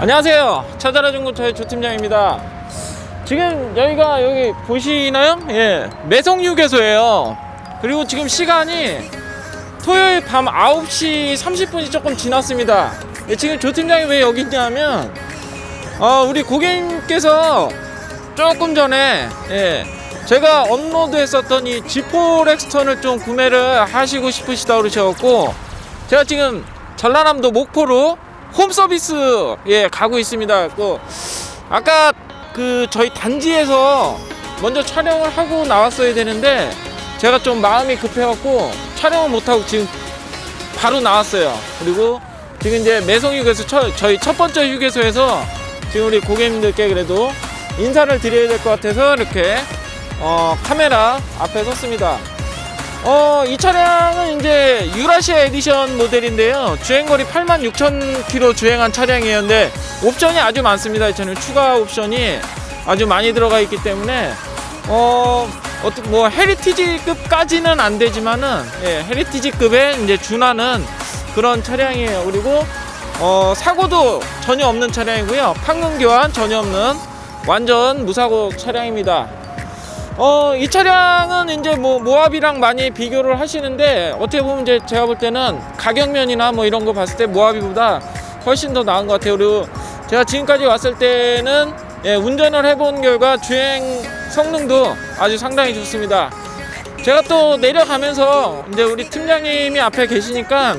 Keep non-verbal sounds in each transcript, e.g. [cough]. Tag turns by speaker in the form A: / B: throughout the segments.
A: 안녕하세요. 찾아라 중고차의 조팀장입니다. 지금 여기가 여기 보시나요? 예, 매성휴게소예요. 그리고 지금 시간이 토요일 밤 9시 30분이 조금 지났습니다. 예, 지금 조팀장이 왜 여기 있냐면 어, 우리 고객님께서 조금 전에 예, 제가 업로드했었던 이 G4 렉스턴을 좀 구매를 하시고 싶으시다 그러셔갖고 제가 지금 전라남도 목포로 홈 서비스 예 가고 있습니다. 그 아까 그 저희 단지에서 먼저 촬영을 하고 나왔어야 되는데 제가 좀 마음이 급해갖고 촬영을 못하고 지금 바로 나왔어요. 그리고 지금 이제 매성 휴게소 처- 저희 첫 번째 휴게소에서 지금 우리 고객님들께 그래도 인사를 드려야 될 것 같아서 이렇게 어, 카메라 앞에 섰습니다. 어, 이 차량은 이제 유라시아 에디션 모델인데요. 주행거리 86,000km 주행한 차량이었는데 옵션이 아주 많습니다. 이 차량 추가 옵션이 아주 많이 들어가 있기 때문에 어, 어떻게 뭐 헤리티지급까지는 안 되지만은 예, 헤리티지급에 이제 준하는 그런 차량이에요. 그리고 어, 사고도 전혀 없는 차량이고요. 판금 교환 전혀 없는 완전 무사고 차량입니다. 어, 이 차량은 이제 뭐 모하비랑 많이 비교를 하시는데 어떻게 보면 이제 제가 볼 때는 가격면이나 뭐 이런 거 봤을 때 모하비보다 훨씬 더 나은 것 같아요. 그리고 제가 지금까지 왔을 때는 예, 운전을 해본 결과 주행 성능도 아주 상당히 좋습니다. 제가 또 내려가면서 이제 우리 팀장님이 앞에 계시니까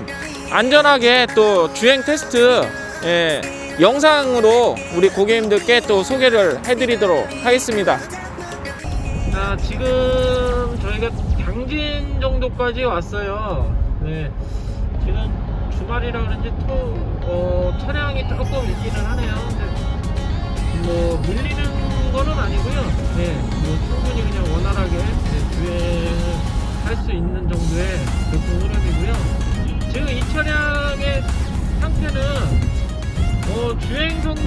A: 안전하게 또 주행 테스트 예, 영상으로 우리 고객님들께 또 소개를 해드리도록 하겠습니다. 자, 지금 저희가 당진 정도까지 왔어요. 네. 지금 주말이라 그런지 토, 어, 차량이 조금 있기는 하네요. 뭐, 밀리는 거는 아니고요. 네. 뭐, 충분히 그냥 원활하게 네, 주행을 할수 있는 정도의 교통 흐름이고요. 지금 이 차량의 상태는 어, 주행 성능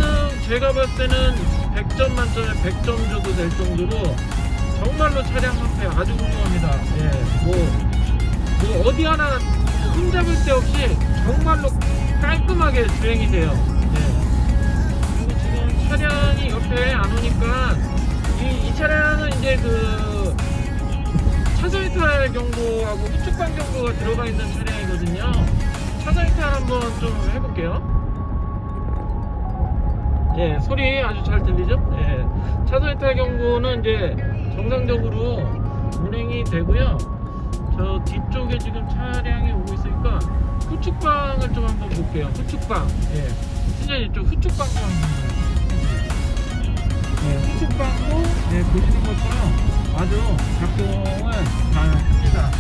A: 제가 봤을 때는 100점 만점에 100점 줘도 될 정도로 정말로 차량 상태 아주 훌륭합니다. 예, 뭐, 뭐 어디 하나 흠잡을 데 없이 정말로 깔끔하게 주행이 돼요. 예. 그리고 지금 차량이 옆에 안 오니까 이, 이 차량은 이제 그 차선 이탈 경보하고 후측방 경보가 들어가 있는 차량이거든요. 차선 이탈 한번 좀 해볼게요. 예, 소리 아주 잘 들리죠? 예. 차선 이탈 경보는 이제 정상적으로 운행이 되고요. 저 뒤쪽에 지금 차량이 오고 있으니까 후측방을 좀 한번 볼게요. 후측방. 예. 진짜 이쪽 후측방 좀. 예, 후측방도 예, 보시는 것처럼 아주 작동을 잘 합니다.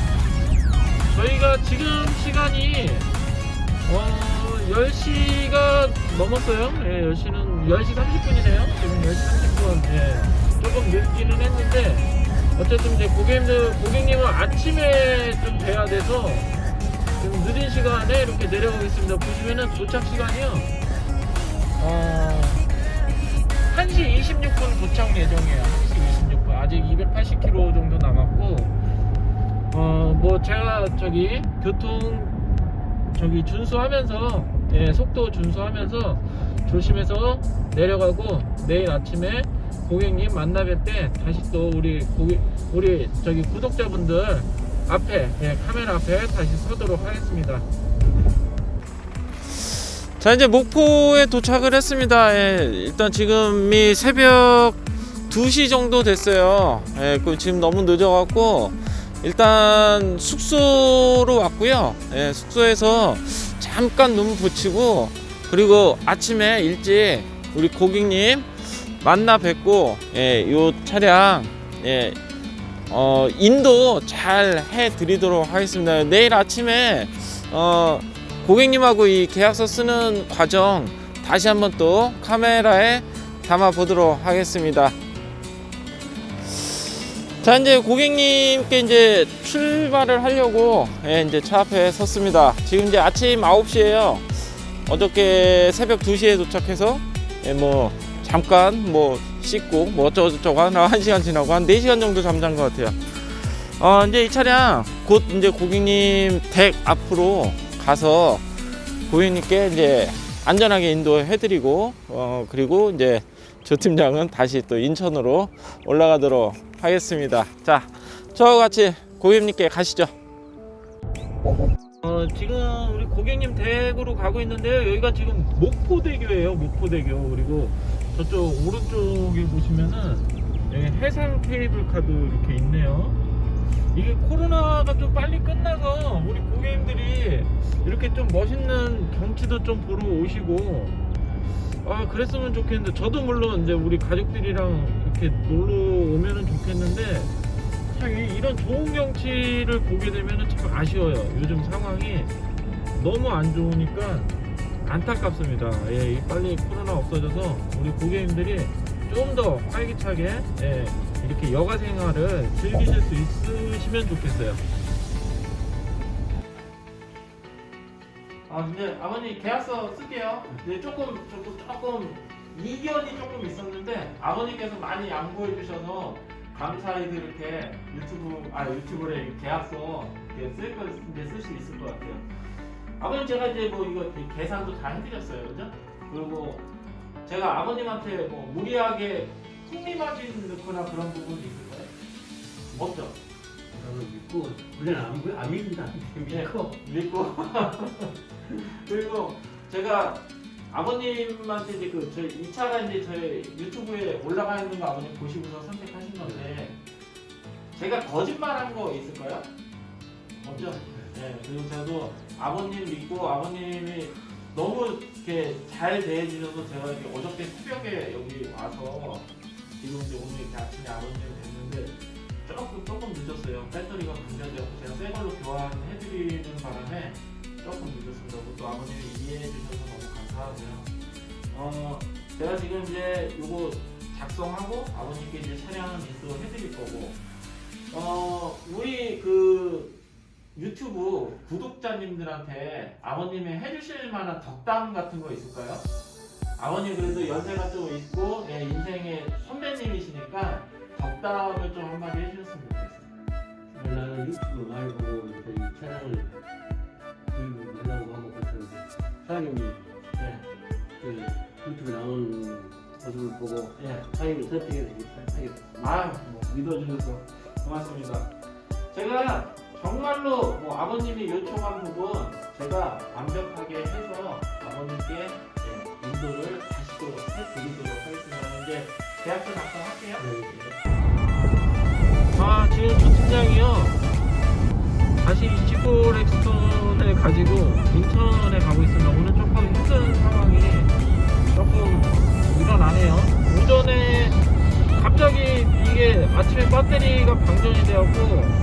A: 저희가 지금 시간이 어, 10시가 넘었어요. 예, 10시는 10시 30분이네요. 지금 10시 30분. 예. 조금 늦기는 했는데 어쨌든 이제 고객님들 고객님은 아침에 좀 돼야 돼서 지금 늦은 시간에 이렇게 내려가고 있습니다. 보시면은 도착 시간이요. 어, 1시 26분 도착 예정이에요. 1시 26분. 아직 280km 정도 남았고 어, 뭐 제가 저기 교통 저기 준수하면서 예, 속도 준수하면서 조심해서 내려가고 내일 아침에 고객님 만나 뵐 때 다시 또 우리 고객 우리 저기 구독자분들 앞에 예, 카메라 앞에 다시 서도록 하겠습니다. 자 이제 목포에 도착을 했습니다. 예, 일단 지금이 새벽 2시 정도 됐어요. 예, 그 지금 너무 늦어갖고 일단 숙소로 왔고요. 예, 숙소에서 잠깐 눈 붙이고 그리고 아침에 일찍 우리 고객님 만나 뵙고 예, 요 차량 예, 어, 인도 잘 해드리도록 하겠습니다. 내일 아침에 어, 고객님하고 이 계약서 쓰는 과정 다시 한번 또 카메라에 담아 보도록 하겠습니다. 자 이제 고객님께 이제 출발을 하려고 예, 이제 차 앞에 섰습니다. 지금 이제 아침 9시에요. 어저께 새벽 2시에 도착해서 예, 뭐 잠깐 뭐 씻고 뭐 어쩌고저쩌고 하나 한 시간 지나고 한 4시간 정도 잠잔 것 같아요. 어 이제 이 차량 곧 이제 고객님 댁 앞으로 가서 고객님께 이제 안전하게 인도해드리고 어 그리고 이제 조 팀장은 다시 또 인천으로 올라가도록 하겠습니다. 자, 저와 같이 고객님께 가시죠. 어, 지금 우리 고객님 댁으로 가고 있는데요. 여기가 지금 목포대교예요. 목포대교. 그리고 저쪽 오른쪽에 보시면은 여기 해상 케이블카도 이렇게 있네요. 이게 코로나가 좀 빨리 끝나서 우리 고객님들이 이렇게 좀 멋있는 경치도 좀 보러 오시고 아 그랬으면 좋겠는데 저도 물론 이제 우리 가족들이랑 이렇게 놀러 오면은 좋겠는데 참 이- 이런 좋은 경치를 보게 되면은 참 아쉬워요. 요즘 상황이 너무 안 좋으니까 안타깝습니다. 예, 이 빨리 코로나 없어져서 우리 고객님들이 좀 더 활기차게 예, 이렇게 여가 생활을 즐기실 수 있으시면 좋겠어요. 아 근데 아버님 계약서 쓸게요. 근데 조금 조금 조금 이견이 조금 있었는데 아버님께서 많이 양보해 주셔서 감사히 이렇게 유튜브 아 유튜브에 계약서 이렇게 쓸거 이제 쓸수 있을 것 같아요. 아버님 제가 이제 뭐 이거 이 계산도 다 해드렸어요, 그죠? 그리고 제가 아버님한테 뭐 무리하게 풍리마진 넣거나 그런 부분이 있을까요? 없죠.
B: 저는 믿고 원래는 안, 믿- 안 믿는다 믿고
A: 믿고 [laughs] 그리고 제가 아버님한테 이제 그 저희 이 차가 이제 저희 유튜브에 올라가 있는 거 아버님 보시고서 선택하신 건데 제가 거짓말한 거 있을까요? 없죠? 네, 그리고 저도 아버님 믿고 아버님이 너무 이렇게 잘 대해주셔서 제가 이렇게 어저께 새벽에 여기 와서 지금 이제 오늘 이렇게 아침에 아버님 뵀는데 조금 조금 늦었어요. 배터리가 방전되었고 제가 새 걸로 교환해드리는 바람에 조금 늦었습니다. 그것도 아버님이 이해해 주셔서 너무 감사 하고요. 어, 제가 지금 이제 요거 작성하고 아버님께 이제 차량 인수 해드릴 거고, 어, 우리 그 유튜브 구독자님들한테 아버님이 해주실 만한 덕담 같은 거 있을까요? 아버님 그래도 연세가 좀 있고 예, 인생의 선배님이시니까 덕담을 좀 한마디 해주셨으면 좋겠어요.
B: 나는 유튜브 보고 이제 이 차량을 구입하려고 하고 그랬는데 사장님이
A: 예,
B: 그 유튜브에 나오는 모습을 보고
A: 예.
B: 사장님을 선택해서 이렇게 하게 됐습니다.
A: 아, 뭐 믿어주셔서 고맙습니다. 제가 정말로 뭐 아버님이 요청한 부분 제가 완벽하게 해서 아버님께 예, 인도를 다시 또 해드리도록 하겠습니다. 이제 계약서 작성할게요. 아 지금 조 팀장이요 다시 지코 렉스톤을 가지고 인천에 가고 있습니다 오늘 조금 힘든 상황 이게 아침에 배터리가 방전이 되었고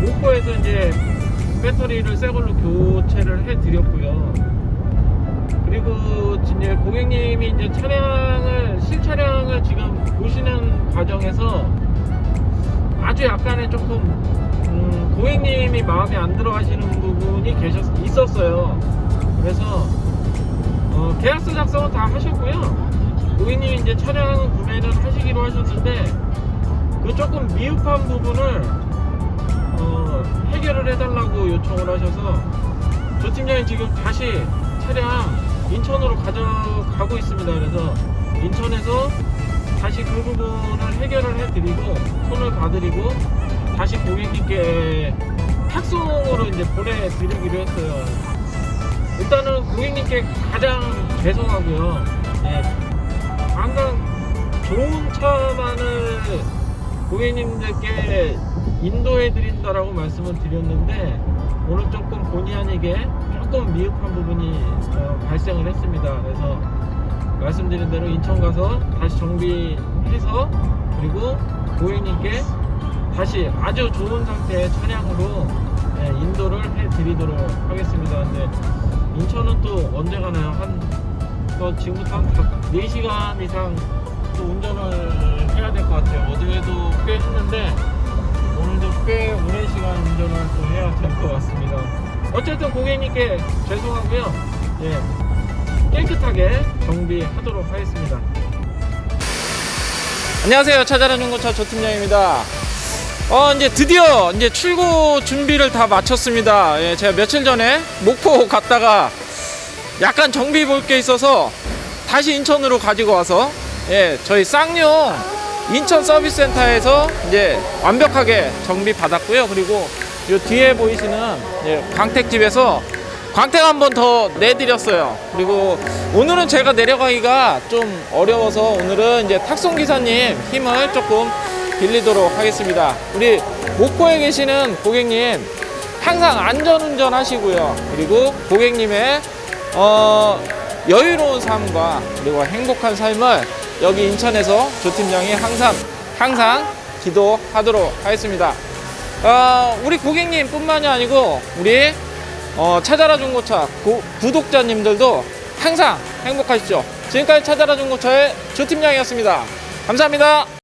A: 목포에서 이제 배터리를 새 걸로 교체를 해 드렸고요 그리고 이제 고객님이 이제 차량을 실차량을 지금 보시는 과정에서 아주 약간의 조금 음, 고객님이 마음에 안 들어 하시는 부분이 계셨 있었어요. 그래서 어, 계약서 작성은 다 하셨고요. 고객님이 이제 차량 구매를 하시기로 하셨는데 그 조금 미흡한 부분을 어, 해결을 해달라고 요청을 하셔서 조 팀장이 지금 다시 차량 인천으로 가져가고 있습니다. 그래서 인천에서 다시 그 부분을 해결을 해드리고 손을 봐드리고 다시 고객님께 탁송으로 이제 보내드리기로 했어요. 일단은 고객님께 가장 죄송하고요. 예, 항상 좋은 차만을 고객님들께 인도해 드린다라고 말씀을 드렸는데 오늘 조금 본의 아니게 조금 미흡한 부분이 어, 발생을 했습니다. 그래서 말씀드린 대로 인천 가서 다시 정비해서 그리고 고객님께 다시 아주 좋은 상태의 차량으로 예, 인도를 해 드리도록 하겠습니다. 근데 인천은 또 언제 가나요? 한, 또 지금부터 한 4시간 이상 또 운전을 해야 될 것 같아요. 어제도 꽤 했는데 오늘도 꽤 오랜 시간 운전을 또 해야 될 것 같습니다. 어쨌든 고객님께 죄송하고요. 예, 깨끗하게 정비하도록 하겠습니다. 안녕하세요. 찾아라 중고차 조팀장입니다. 어 이제 드디어 이제 출고 준비를 다 마쳤습니다. 예, 제가 며칠 전에 목포 갔다가 약간 정비 볼 게 있어서 다시 인천으로 가지고 와서 예, 저희 쌍용 인천 서비스 센터에서 이제 완벽하게 정비 받았고요. 그리고 요 뒤에 보이시는 예, 광택집에서 광택 한 번 더 내드렸어요. 그리고 오늘은 제가 내려가기가 좀 어려워서 오늘은 이제 탁송 기사님 힘을 조금 빌리도록 하겠습니다. 우리 목포에 계시는 고객님 항상 안전운전 하시고요. 그리고 고객님의 어, 여유로운 삶과 그리고 행복한 삶을 여기 인천에서 조 팀장이 항상 항상 기도하도록 하겠습니다. 어, 우리 고객님뿐만이 아니고 우리 어, 찾아라 중고차 구, 구독자님들도 항상 행복하십시오. 지금까지 찾아라 중고차의 조 팀장이었습니다. 감사합니다.